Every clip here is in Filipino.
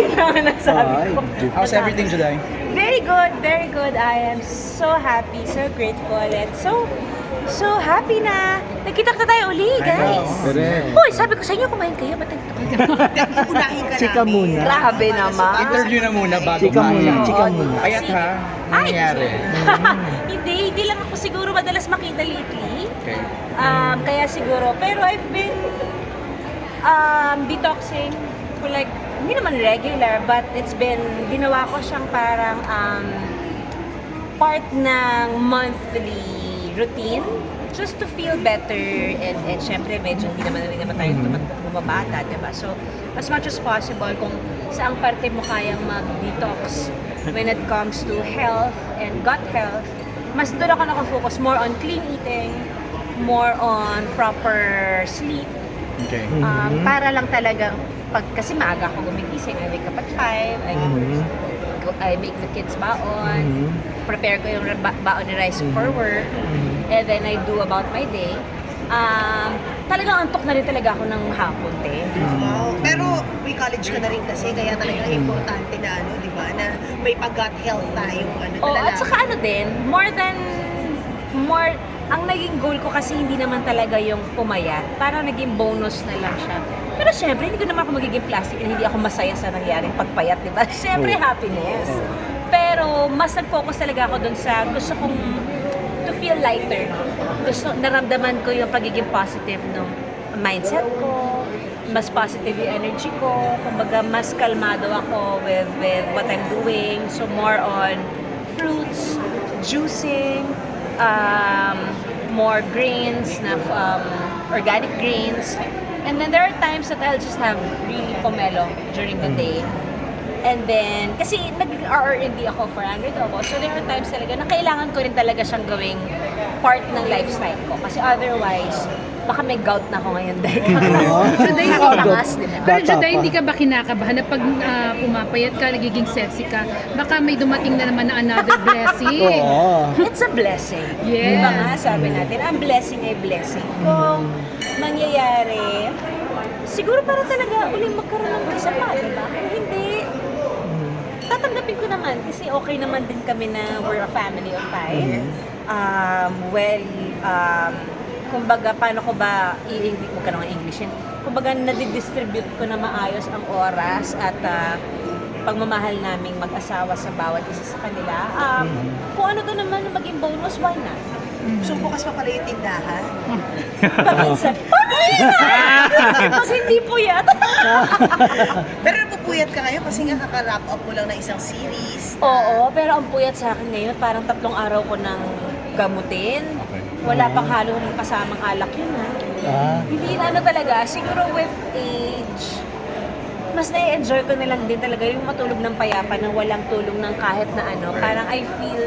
Yun ang nasabi ko. How's everything today? Very good, very good. I am so happy, so grateful, and so, so happy na nakita ka tayo uli, guys. Correct. Uy, sabi ko sa inyo, kumain kayo. Ba't nagtaka? Unahin ka Chika namin. muna. Grabe naman. Interview na muna bago Chika muna, kumain. chika muna. Ayat ha? Ay, nangyari? hindi, hindi lang ako siguro madalas makita lately. Okay. Um, kaya siguro, pero I've been um, detoxing for like, hindi naman regular, but it's been, ginawa ko siyang parang um, part ng monthly routine just to feel better and, and syempre medyo hindi naman hindi naman tayo tumat- bumabata, di ba? So, as much as possible, kung saang parte mo kayang mag-detox when it comes to health and gut health, mas doon ako nakafocus more on clean eating, more on proper sleep, Okay. Um, para lang talagang, pag, kasi maaga ako gumigising, I wake up at 5, I, go, I make the kids baon, prepare ko yung ba- baon ni rice for work, and then I do about my day. Um, talagang antok na rin talaga ako ng hapon, te. Wow. Pero may college ka na rin kasi, kaya talagang importante na ano, di ba, na may pag-gut health tayo. Ano, Oh, at nalalaman. saka ano din, more than, more, ang naging goal ko kasi hindi naman talaga yung pumayat. Parang naging bonus na lang siya. Pero syempre, hindi ko naman ako magiging plastic na hindi ako masaya sa nangyaring pagpayat, di ba? Syempre, Oo. happiness. Pero mas nag-focus talaga ako dun sa gusto kong to feel lighter. Gusto, naramdaman ko yung pagiging positive ng mindset ko, mas positive yung energy ko, kumbaga mas kalmado ako with, with what I'm doing. So more on fruits, juicing, um, more grains, na, um, organic grains. And then there are times that I'll just have really pomelo during the day. And then, kasi nag-R&D ako for Dobo, so there are times talaga na kailangan ko rin talaga siyang gawing part ng lifestyle ko. Kasi otherwise, baka may gout na ako ngayon dahil Juday, Ako Gout. pangas, di ba? Pero Bata Juday, pa. hindi ka ba kinakabahan na pag ah, pumapayat ka, nagiging sexy ka, baka may dumating na naman na another blessing. Oo. It's a blessing. Yes. Di ba nga, sabi natin, ang blessing ay blessing. Kung mangyayari, siguro para talaga uling magkaroon ng isa pa, di ba? Kung hindi, tatanggapin ko naman kasi okay naman din kami na we're a family of five. Um, well, um, kumbaga, paano ko ba i-English, huwag ka naman Englishin, kumbaga, nadidistribute ko na maayos ang oras at ah, pagmamahal naming mag-asawa sa bawat isa sa kanila. Um, Kung ano to naman na maging bonus, why not? So bukas pa pala yung tindahan. Paminsan, paminsan! Pag hindi po yan. Pero napupuyat ka ngayon kasi nga kaka-wrap up mo lang ng isang series. Oo, pero ang puyat sa akin ngayon, parang tatlong araw ko nang gamutin. Wala pang halo ng kasamang alak yun ha. Ah. Hindi na ano talaga, siguro with age, mas na-enjoy ko na lang din talaga yung matulog ng payapa na walang tulong ng kahit na ano. Parang I feel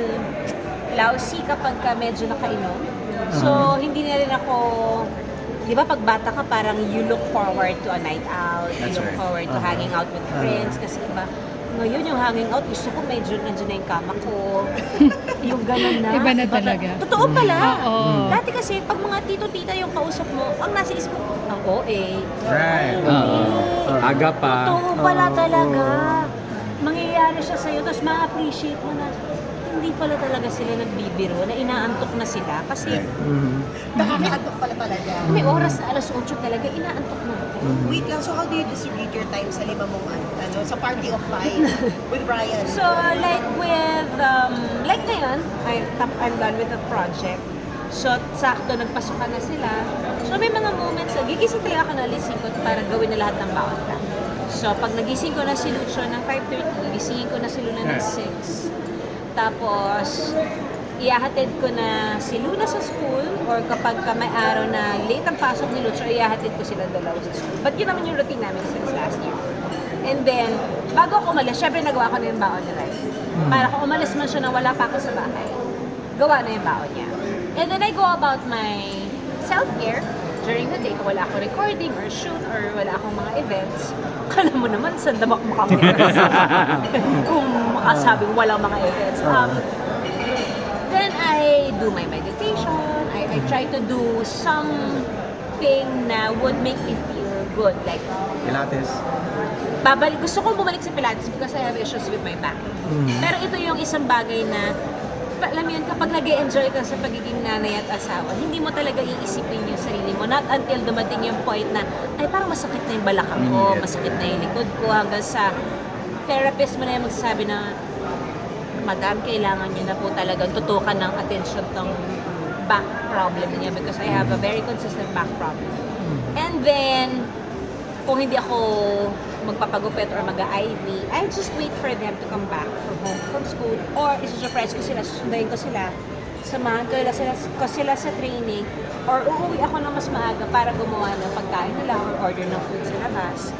lousy kapag ka medyo nakainom. So, hindi na rin ako, di ba pag bata ka parang you look forward to a night out, you That's look right. forward to hanging out with friends kasi iba, ngayon yung hanging out, gusto ko medyo nandiyan na yung kama ko. yung ganun na. Iba na Diba? talaga. Totoo pala. Oo. Dati kasi, pag mga tito-tita yung kausap mo, ang nasa isip mo, ang OA. Right. Oo. Aga pa. Totoo pala talaga. Mangyayari siya sa'yo, tapos ma-appreciate mo na hindi pala talaga sila nagbibiro, na inaantok na sila. Kasi Mhm. Nakaka-antok pala talaga. may oras na alas 8 talaga, inaantok na. Wait lang, so how do you distribute your time sa lima mong ano, ano, sa party of five with Brian? So, like with, um, like ngayon, I, tap- I'm done with the project. So, sakto, nagpasukan na sila. So, may mga moments na gigising talaga ako na alising ko para gawin na lahat ng baon ka. So, pag nagising ko na si Lucho ng 5.30, gisingin ko na si Luna ng 6. Tapos, iyahatid ko na si Luna sa school or kapag ka may araw na late ang pasok ni Lucho, iyahatid ko sila dalawa sa school. But yun naman yung routine namin since last year. And then, bago ako umalis, syempre nagawa ko na yung baon ni Rai. Para kung umalis man siya na wala pa ako sa bahay, gawa na yung baon niya. And then I go about my self-care during the day kung wala akong recording or shoot or wala akong mga events. Kala mo naman, sandamak mo kami. kung makasabing walang mga events. Um, then I do my meditation. I, I try to do something na would make me feel good. Like, Pilates. babalik, gusto ko bumalik sa Pilates because I have issues with my back. Pero ito yung isang bagay na, alam yun, kapag nag enjoy ka sa pagiging nanay at asawa, hindi mo talaga iisipin yung sarili mo. Not until dumating yung point na, ay parang masakit na yung balakang ko, Yes. masakit na yung likod ko, hanggang sa therapist mo na yung magsasabi na, Madam, kailangan niyo na po talagang tutukan ng attention tong back problem niya because I have a very consistent back problem. And then, kung hindi ako magpapagupit or mag-IV, I just wait for them to come back from home, from school, or isusurprise ko sila, susundayin ko sila, samahan ko sila, ko sila sa training, or uuwi ako ng mas maaga para gumawa ng pagkain nila or order ng food sa labas.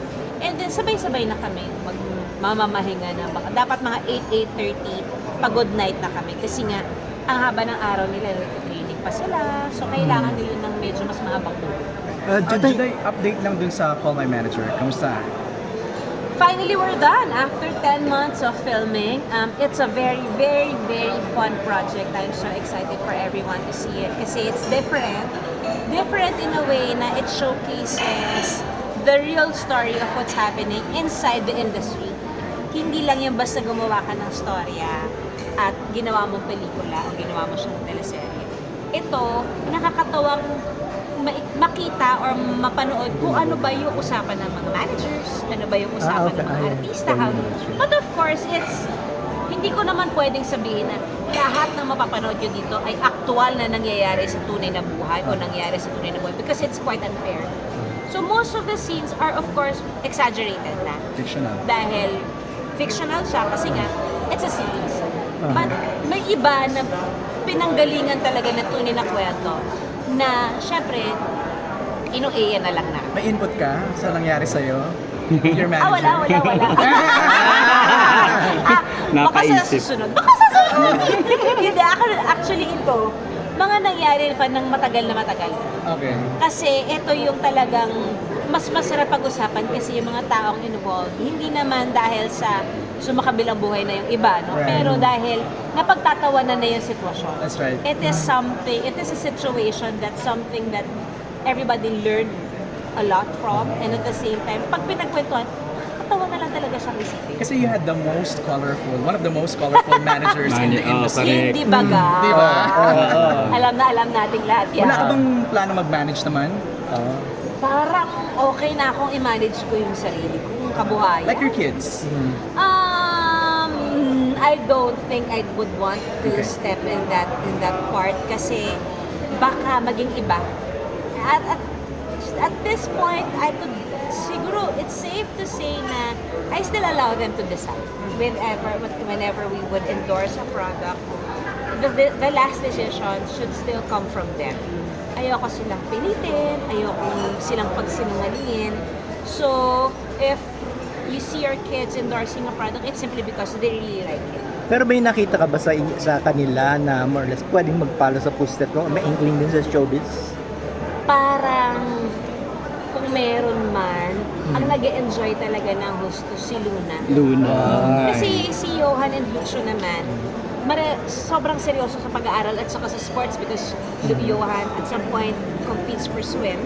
And then, sabay-sabay na kami mag mamamahinga na. Baka, dapat mga 8, 8.30, pagod night na kami. Kasi nga, ang haba ng araw nila, training pa sila. So, kailangan nila ng medyo mas mahabang tulog. Uh, Juday, update lang dun sa Call My Manager. Kamusta? Finally, we're done after 10 months of filming. Um, it's a very, very, very fun project. I'm so excited for everyone to see it kasi it's different. Different in a way na it showcases the real story of what's happening inside the industry. Hindi lang yung basta gumawa ka ng storya at ginawa mong pelikula o ginawa mo siyang teleserye. Ito, nakakatawang makita or mapanood kung ano ba yung usapan ng mga managers, ano ba yung usapan okay. ng mga artista, how. But of course, it's hindi ko naman pwedeng sabihin na lahat ng mapapanood nyo dito ay aktual na nangyayari sa tunay na buhay o nangyayari sa tunay na buhay because it's quite unfair. So most of the scenes are of course exaggerated na Fictional. dahil fictional siya kasi nga it's a series. But may iba na pinanggalingan talaga na tunay na kwento na syempre inuiya na lang na. May input ka sa nangyari sa'yo? Your Ah, manager? wala, wala, wala. ah, baka sa Nakaisip. susunod. Baka sa susunod. Hindi, ako- actually ito, mga nangyari pa ng matagal na matagal. Okay. Kasi ito yung talagang mas masarap pag-usapan kasi yung mga taong involved, hindi naman dahil sa sumakabilang buhay na yung iba, no? Right. Pero dahil napagtatawanan na yung sitwasyon. That's right. It is something, it is a situation that's something that everybody learned a lot from and at the same time, pag pinagkwentuhan, katawa na lang talaga siyang isipin. Kasi you had the most colorful, one of the most colorful managers in the oh, industry. Hindi baga. Di ba? Alam na alam nating lahat yan. Wala ka bang plano mag-manage naman? Parang okay na akong i-manage ko yung sarili kong kabuhayan. Like your kids? Um, I don't think I would want to Okay. step in that in that part kasi baka maging iba. At, at, at this point, I could siguro it's safe to say na I still allow them to decide whenever whenever we would endorse a product. The, the, the last decision should still come from them. Ayoko silang pilitin, ayoko silang pagsinungalingan. So, if you see your kids endorsing a product, it's simply because they really like it. Pero may nakita ka ba sa, sa kanila na more or less pwedeng magpalo sa footstep mo? May inkling din sa showbiz? Parang kung meron man, ang nag enjoy talaga ng gusto si Luna. Luna. Kasi si Johan and Lucio naman, mare, sobrang seryoso sa pag-aaral at saka sa sports because Lu- Johan at some point competes for swim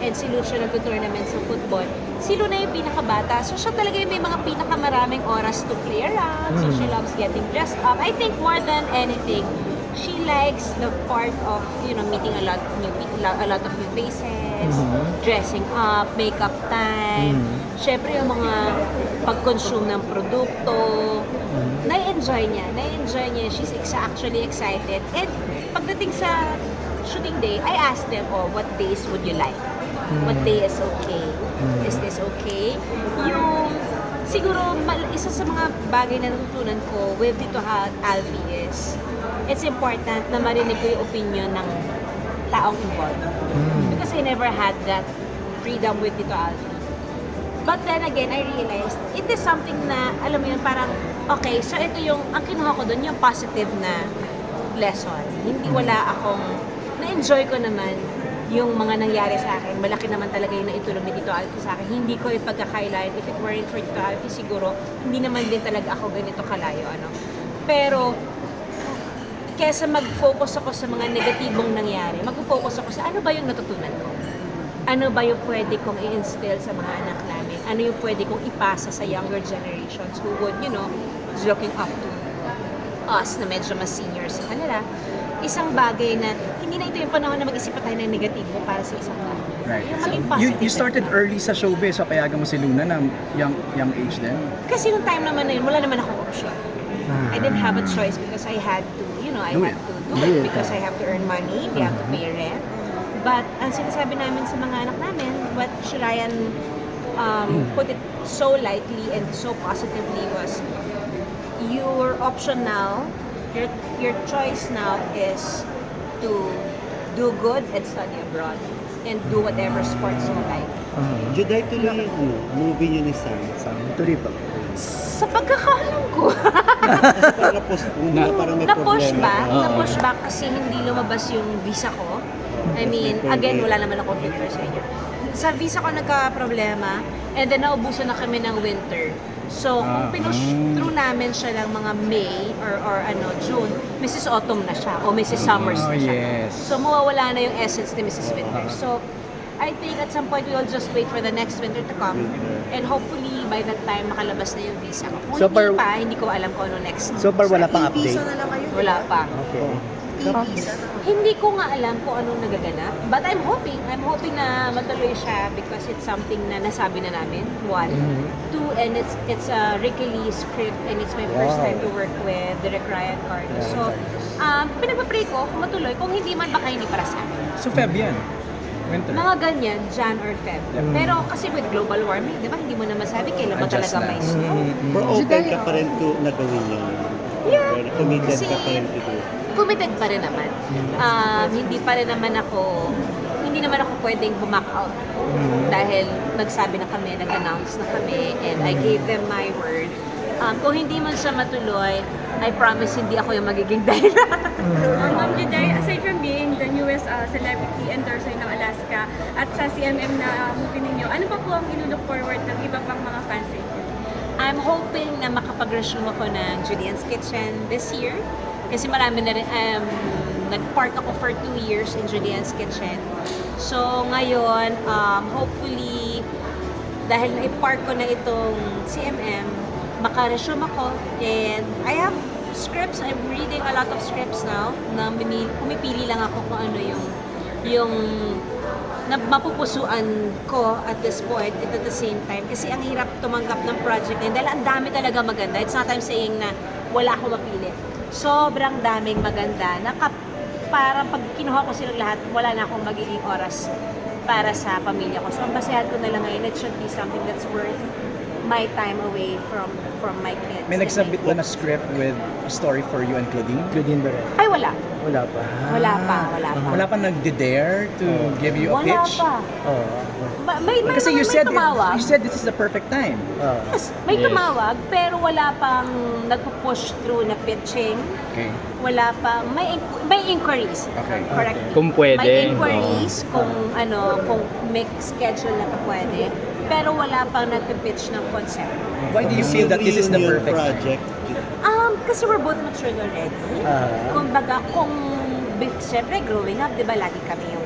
and si Lucio nag-tournament sa football. Si Luna yung pinakabata, so siya talaga yung may mga pinakamaraming oras to play around, so she loves getting dressed up. I think more than anything, she likes the part of, you know, meeting a lot new people, a lot of new faces, dressing up, makeup time. Syempre yung mga pag-consume ng produkto, na-enjoy niya, na-enjoy niya. She's ex- actually excited. And pagdating sa shooting day, I asked them, oh, what days would you like? What day is okay? Is this okay? Yung, siguro, isa sa mga bagay na natutunan ko with Tito Alfie is, it's important na marinig ko yung opinion ng taong involved. Because I never had that freedom with Tito Alfie. But then again, I realized, it is something na, alam mo yun, parang, okay, so ito yung, ang kinuha ko doon, yung positive na lesson. Hindi wala akong, na-enjoy ko naman yung mga nangyari sa akin. Malaki naman talaga yung naitulong ni Tito Alfie sa akin. Hindi ko ipagkakailan. If it weren't for Tito Alfie, siguro, hindi naman din talaga ako ganito kalayo. Ano? Pero, kesa mag-focus ako sa mga negatibong nangyari, mag-focus ako sa ano ba yung natutunan ko? Ano ba yung pwede kong i-instill sa mga anak namin? ano yung pwede kong ipasa sa younger generations who would, you know, looking up to us na medyo mas senior sa kanila. Isang bagay na hindi na ito yung panahon na mag-isip pa tayo ng negatibo para sa isang tao. Right. Yung So, maging you, positive you started early sa showbiz, so payagan mo si Luna ng young young age din. Kasi nung time naman na yun, wala naman akong option. I didn't have a choice because I had to, you know, I Do had it. to do it because I have to earn money, we have to pay rent. But ang sinasabi namin sa mga anak namin, what Shirayan um, put it so lightly and so positively was, your option now, your, your choice now is to do good and study abroad and do whatever sports you like. Juday tuloy yung ano, movie niyo ni Sam. Sa tuloy ba? Sa pagkakalam ko, Para post, na, parang may na-push problema. back, Oo. na-push back kasi hindi lumabas yung visa ko. I mean, again, wala naman ako filter sa inyo. Sa visa ko nagka-problema, and then naubusan na kami ng winter. So, kung pinush through namin siya ng mga May or, or ano, June, Mrs. Autumn na siya o Mrs. Summers Oh, na siya. yes. So, mawawala na yung essence ni Mrs. Winter. So, I think at some point we'll just wait for the next winter to come and hopefully by that time makalabas na yung visa ko. Kung So, hindi par- pa, hindi ko alam kung ano next. So far wala pang update. na lang kayo. Wala pa. Okay. Hindi ko nga alam kung anong nagaganap. But I'm hoping. I'm hoping na matuloy siya because it's something na nasabi na namin. One. Two, and it's it's a Ricky Lee script and it's my first Wow. time to work with Direk Ryan Cardo. So, um, pinagpapray ko kung matuloy. Kung hindi man, baka hindi para sa amin. So Feb yan. Winter. Mga ganyan, Jan or Feb. Pero kasi with global warming, di ba, hindi mo na masabi kailan ba talaga na. may snow. Pero open ka pa rin to na gawin yun. Yeah. Committed Kasi- ka pa rin to do. Committed pa rin naman. Um, hindi pa rin naman ako, hindi naman ako pwedeng bumack out. Dahil nagsabi na kami, nag-announce na kami, and I gave them my word. Um, kung hindi man siya matuloy, I promise hindi ako yung magiging dahilan. Um, Ma'am Juday, aside from being the newest uh, celebrity endorser ng Alaska at sa CMM na uh, movie ninyo, ano pa po ang inulook forward ng iba pang mga fans sa inyo? I'm hoping na makapag-resume ako ng Julian's Kitchen this year. Kasi marami na rin, um, nag-park ako for two years in Julian's Kitchen. So ngayon, um, hopefully, dahil na-park ko na itong CMM, maka-resume ako. And I have scripts, I'm reading a lot of scripts now, na pumipili lang ako kung ano yung yung na mapupusuan ko at this point and at the same time kasi ang hirap tumanggap ng project na yun dahil ang dami talaga maganda. It's not I'm saying na wala akong mapili. Sobrang daming maganda na kap, parang pag kinuha ko silang lahat, wala na akong magiging oras para sa pamilya ko. So ang basehan ko na lang ngayon, it should be something that's worth my time away from from my kids. May nagsabit ba na script with a story for you and Claudine? Claudine ba rin? Ay, wala. Wala pa. Wala pa, wala pa. Wala pa nag-dare to give you a Wala pitch? pa. Oo. May, may, Kasi may, you may said it, tumawag. you said this is the perfect time. Oo. Yes, may Yes. tumawag pero wala pang nagpo-push through na pitching. Okay. Wala pang may may inquiries. Okay. Correct. me. Kung pwede, May inquiries kung ano kung make schedule na pa pwede. Pero wala pang nagpi-pitch ng concept. Why do you feel that this is the perfect project. Um, kasi we're both matured already. Ah. Kumbaga, kung bi- Siyempre, growing up, di ba, lagi kami yung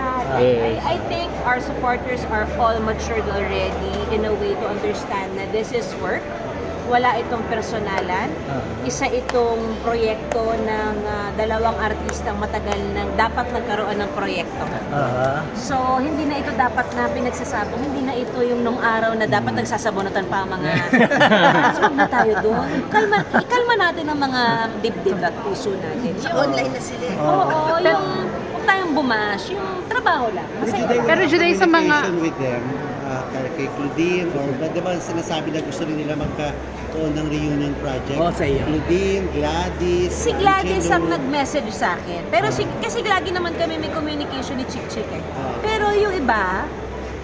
pinagtatapat. Yes. I, I think our supporters are all matured already in a way to understand na this is work. Wala itong personalan. Isa itong proyekto ng ah, dalawang artistang matagal nang dapat nagkaroon ng proyekto. Ah. So, hindi na ito dapat na pinagsasabong. Hindi na ito yung nung araw na dapat nagsasabunutan pa ang mga... so, huwag na tayo doon. Kalma, ikalma natin ang mga dibdib at puso natin. Sa Yung- online na sila. eh. Oo, yung huwag tayong bumash, yung trabaho lang. Masaya. Pero Juday, sa mga- with them, uh, kay Claudine, or ba- di ba sinasabi na gusto rin nila magkaroon ng reunion project? Oh, sa iyo. Claudine, Gladys, Si Gladys Angelo. ang nag-message sa akin. Pero si, kasi lagi naman kami may communication ni Chick Chick eh. Ah. Pero yung iba,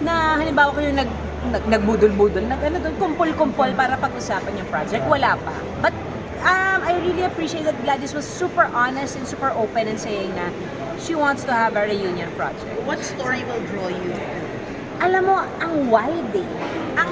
na halimbawa ko yung nag, nag, nagbudol-budol, nag, ano doon, kumpol-kumpol para pag-usapan yung project, wala pa. But um, I really appreciate that Gladys was super honest and super open in saying na she wants to have a reunion project. What story will draw you? Alam mo, ang wide eh. Ang